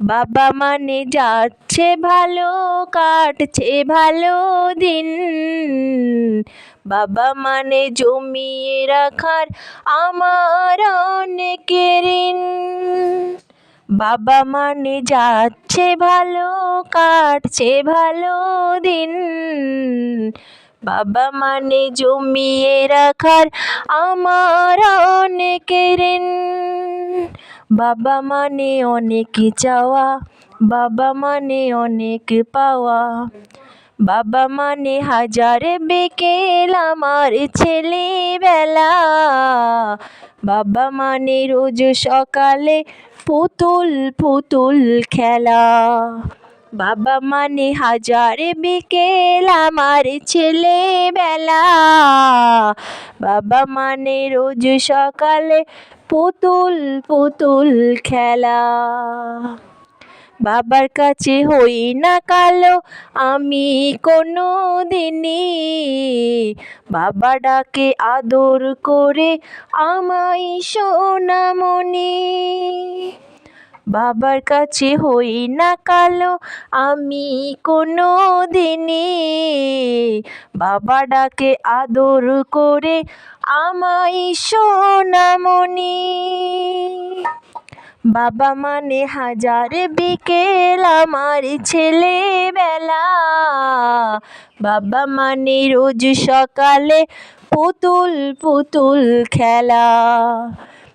বাবা মানে যাচ্ছে ভালো, কাটছে ভালো দিন। বাবা মানে জমিয়ে রাখার আমার অনেক ঋণ। বাবা মানে যাচ্ছে ভালো, কাটছে ভালো দিন। বাবা মানে জমিয়ে রাখার আমার অনেক ঋণ। বাবা মানে অনেক চাওয়া, বাবা মানে অনেক পাওয়া। বাবা মানে হাজার বিকেল আমার ছেলেবেলা। বাবা মানে রোজ সকালে পুতুল পুতুল খেলা। বাবা মানে হাজার বিকেল আমার ছেলেবেলা। বাবা মানে রোজ সকালে পুতুল পুতুল খেলা। বাবার কাছে হই না কালো, আমি কোনো দিনই বাবা ডাকে আদর করে আমায় সোনামণি। বাবার কাছে হই না কালো, আমি কোনো দিনই বাবা ডাকে আদর করে আমায় সোনামণি। বাবা মানে হাজার বিকেল আমার ছেলেবেলা। বাবা মানে রোজ সকালে পুতুল পুতুল খেলা।